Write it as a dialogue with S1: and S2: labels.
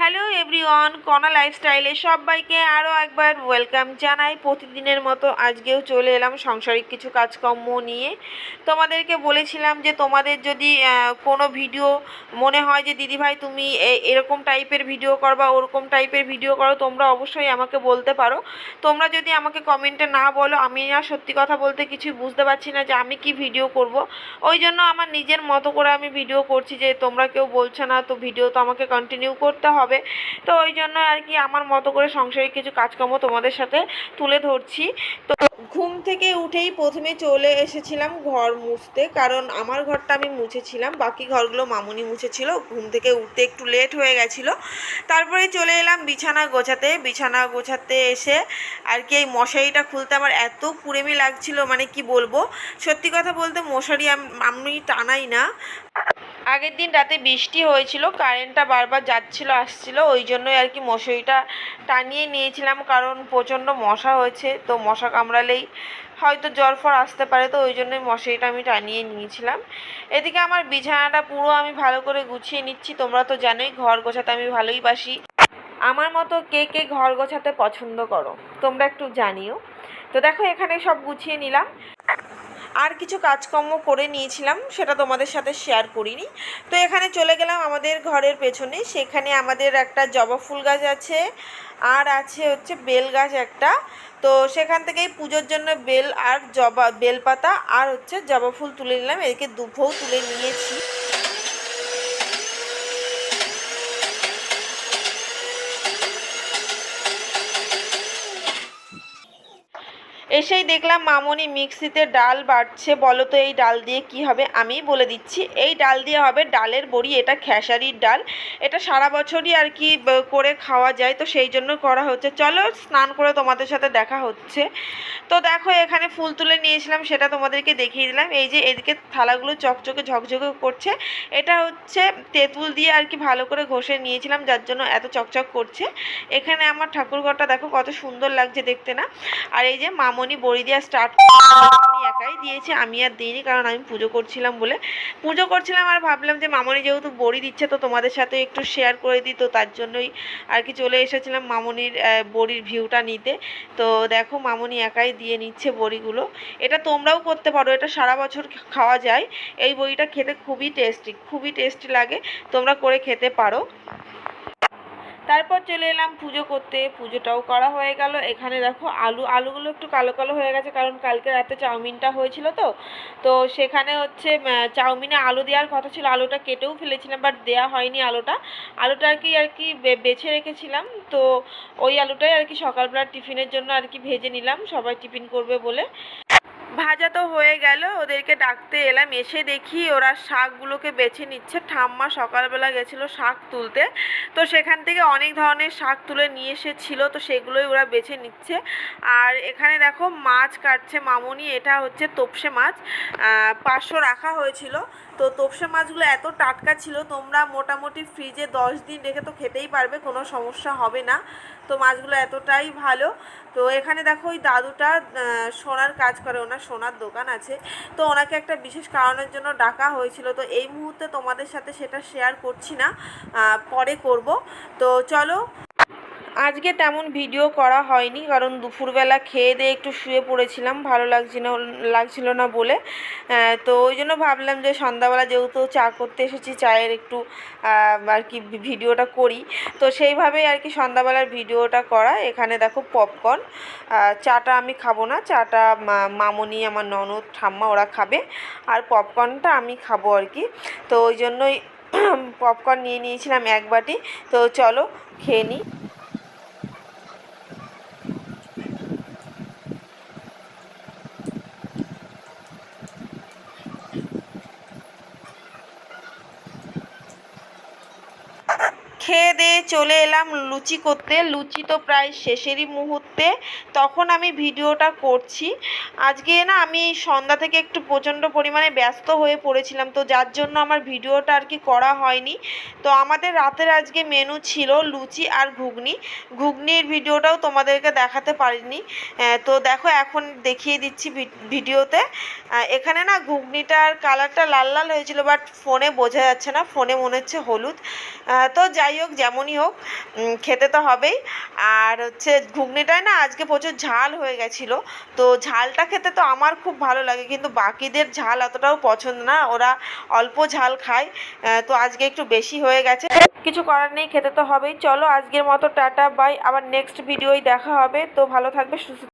S1: Hello everyone, কনা লাইফস্টাইলে সবাইকে আরও একবার ওয়েলকাম জানাই। প্রতিদিনের মতো আজকেও চলে এলাম সাংসারিক কিছু কাজকর্ম নিয়ে। তোমাদেরকে বলেছিলাম যে তোমাদের যদি কোনো ভিডিও মনে হয় যে, দিদিভাই, তুমি এরকম টাইপের ভিডিও করো বা ওরকম টাইপের ভিডিও করো, তোমরা অবশ্যই আমাকে বলতে পারো। তোমরা যদি আমাকে কমেন্টে না বলো, আমি আর সত্যি কথা বলতে কিছুই বুঝতে পারছি না যে আমি কি ভিডিও করব। ওই জন্য আমার নিজের মতো করে আমি ভিডিও করছি যে, তোমরা কেউ বলছো না, তো ভিডিও তো আমাকে কন্টিনিউ করতে হবে। তো ওই জন্য আর কি আমার মতো করে সংসারিক কিছু কাজকর্ম তোমাদের সাথে তুলে ধরছি। তো ঘুম থেকে উঠেই প্রথমে চলে এসেছিলাম ঘর মুছতে, কারণ আমার ঘরটা আমি মুছেছিলাম, বাকি ঘরগুলো মামুনি মুছেছিল, ঘুম থেকে উঠতে একটু লেট হয়ে গেছিল। তারপরে চলে এলাম বিছানা গোছাতে বিছানা গোছাতে এসে আর কি এই মশারিটা খুলতে আমার এত কুড়েমি লাগছিল মানে কি বলব? সত্যি কথা বলতে মশারি আমি টানাই না। আগের দিন রাতে বৃষ্টি হয়েছিল কারেন্টটা বারবার যাচ্ছিল, আসছিল, ওই জন্যই আর কি মশারিটা টানিয়ে নিয়েছিলাম, কারণ প্রচণ্ড মশা হয়েছে, তো মশা কামড়ালেই হয়তো জ্বর ফর আসতে পারে, তো ওই জন্যই মশারিটা আমি টানিয়ে নিয়েছিলাম। এদিকে আমার বিছানাটা পুরো আমি ভালো করে গুছিয়ে নিচ্ছি, তোমরা তো জানোই ঘর গোছাতে আমি ভালোই বাসি। আমার মতো কে কে ঘর গোছাতে পছন্দ করো, তোমরা একটু জানিও। তো দেখো এখানে সব গুছিয়ে নিলাম। আর কিছু কাজকর্ম করে নিয়েছিলাম, সেটা তোমাদের সাথে শেয়ার করিনি। তো এখানে চলে গেলাম আমাদের ঘরের পেছনে, সেখানে আমাদের একটা জবা ফুল গাছ আছে, আর আছে হচ্ছে বেল গাছ একটা। তো সেখান থেকেই পুজোর জন্য বেল আর জবা, বেলপাতা আর হচ্ছে জবা ফুল তুলে নিলাম, এদিকে দুভোও তুলে নিয়েছি। এসেই দেখলাম মামনি মিক্সিতে ডাল বাড়ছে বলো তো এই ডাল দিয়ে কি হবে? আমিই বলে দিচ্ছি, এই ডাল দিয়ে হবে ডালের বড়ি, এটা খেসারির ডাল। এটা সারা বছরই আর কি করে খাওয়া যায়, তো সেই জন্য করা হচ্ছে। চলো স্নান করে তোমাদের সাথে দেখা হচ্ছে। তো দেখো, এখানে ফুল তুলে নিয়েছিলাম, সেটা তোমাদেরকে দেখিয়ে দিলাম। এই যে এদিকে থালাগুলো চকচকে ঝকঝকে করছে। এটা হচ্ছে তেঁতুল দিয়ে আর কি ভালো করে ঘষে নিয়েছিলাম, যার জন্য এত চকচক করছে। এখানে আমার ঠাকুরঘরটা দেখো কত সুন্দর লাগছে দেখতে না? আর এই যে মামনি বড়ি দেওয়া স্টার্ট মামনি একাই দিয়েছে, আমি আর দিইনি কারণ আমি পুজো করছিলাম বলে। পুজো করছিলাম আর ভাবলাম যে মামনি যেহেতু বড়ি দিচ্ছে তো তোমাদের সাথে একটু শেয়ার করে দিই, তো তার জন্যই আর কি চলে এসেছিলাম মামনির বড়ির ভিউটা নিতে। তো দেখো মামনি একাই দিয়ে নিচ্ছে বড়িগুলো। এটা তোমরাও করতে পারো, এটা সারা বছর খাওয়া যায়। এই বড়িটা খেতে খুবই টেস্টি খুবই টেস্টি লাগে, তোমরা করে খেতে পারো। তারপর চলে এলাম পুজো করতে। পুজোটাও করা হয়ে গেল। এখানে দেখো আলু, আলুগুলো একটু কালো কালো হয়ে গেছে, কারণ কালকে রাতে চাউমিনটা হয়েছিল তো। তো সেখানে হচ্ছে চাউমিনে আলু দেওয়ার কথা ছিল। আলুটা কেটেও ফেলেছিলাম বাট দেওয়া হয়নি আলুটা। আলুটা আর কি আর কি বেছে রেখেছিলাম। তো ওই আলুটাই আর কি সকালবেলা টিফিনের জন্য আর কি ভেজে নিলাম। সবাই টিফিন করবে বলে। ভাজা তো হয়ে গেল, ওদেরকে ডাকতে এলাম, এসে দেখি ওরা শাকগুলোকে বেছে নিচ্ছে। ঠাম্মা সকালবেলা গেছিল শাক তুলতে, তো সেখান থেকে অনেক ধরনের শাক তুলে নিয়ে এসেছিল, তো সেগুলোই ওরা বেছে নিচ্ছে। আর এখানে দেখো মাছ কাটছে মামনি, এটা হচ্ছে তোপসে মাছ পাঁচশো রাখা হয়েছিল। তো তোপসে মাছগুলো এত টাটকা ছিল, তোমরা মোটামুটি ফ্রিজে দশ দিন রেখে তো খেতেই পারবে, কোনো সমস্যা হবে না। তো মাছগুলো এতটাই ভালো। তো এখানে দেখো ওই দাদুটা সোনার কাজ করে, ওনার সোনার দোকান আছে। তো ওনাকে একটা বিশেষ কারণের জন্য ডাকা হয়েছিল। তো এই মুহূর্তে তোমাদের সাথে সেটা শেয়ার করছি না। পরে করব। তো চলো আজকে তেমন ভিডিও করা হয়নি, কারণ দুপুরবেলা খেয়ে দিয়ে একটু শুয়ে পড়েছিলাম, ভালো লাগছিল লাগছিল না বলে। তো ওই জন্য ভাবলাম যে সন্ধ্যাবেলা যেহেতু চা করতে এসেছি, চায়ের একটু আর কি ভিডিওটা করি। তো সেইভাবেই আর কি সন্ধ্যাবেলার ভিডিওটা করা। এখানে দেখো পপকর্ন চাটা আমি খাব না, চাটা মামনি, আমার ননদ, ঠাম্মা ওরা খাবে, আর পপকর্নটা আমি খাব আর কি। তো ওই জন্যই পপকর্ন নিয়ে নিয়েছিলাম এক বাটি। তো চলো খেয়ে নিই খেয়ে দিয়ে চলে এলাম লুচি করতে। লুচি তো প্রায় শেষেরই মুহূর্তে। তখন আমি ভিডিওটা করছি। আজকে না আমি সন্ধ্যা থেকে একটু প্রচণ্ড পরিমাণে ব্যস্ত হয়ে পড়েছিলাম, তো যার জন্য আমার ভিডিওটা আর কি করা হয়নি। তো আমাদের রাতের আজকে মেনু ছিল লুচি আর ঘুগনি। ঘুগনির ভিডিওটাও তোমাদেরকে দেখাতে পারিনি। তো দেখো এখন দেখিয়ে দিচ্ছি ভিডিওতে। এখানে না ঘুগনিটার কালারটা লাল লাল হয়েছিল বাট ফোনে বোঝা যাচ্ছে না। ফোনে মনে হচ্ছে হলুদ। তো যাই হোক, যেমনই হোক খেতে তো হবেই। আর হচ্ছে ঘুগনিটায় না আজকে প্রচুর ঝাল হয়ে গেছিল। তো ঝালটা খেতে তো আমার খুব ভালো লাগে, কিন্তু বাকিদের ঝাল অতটাও পছন্দ না। ওরা অল্প ঝাল খায় তো আজকে একটু বেশি হয়ে গেছে। কিছু করার নেই, খেতে তো হবেই। চলো আজকের মতো টাটা, বাই। আবার নেক্সট ভিডিওই দেখা হবে। তো ভালো থাকবে, সুস্থ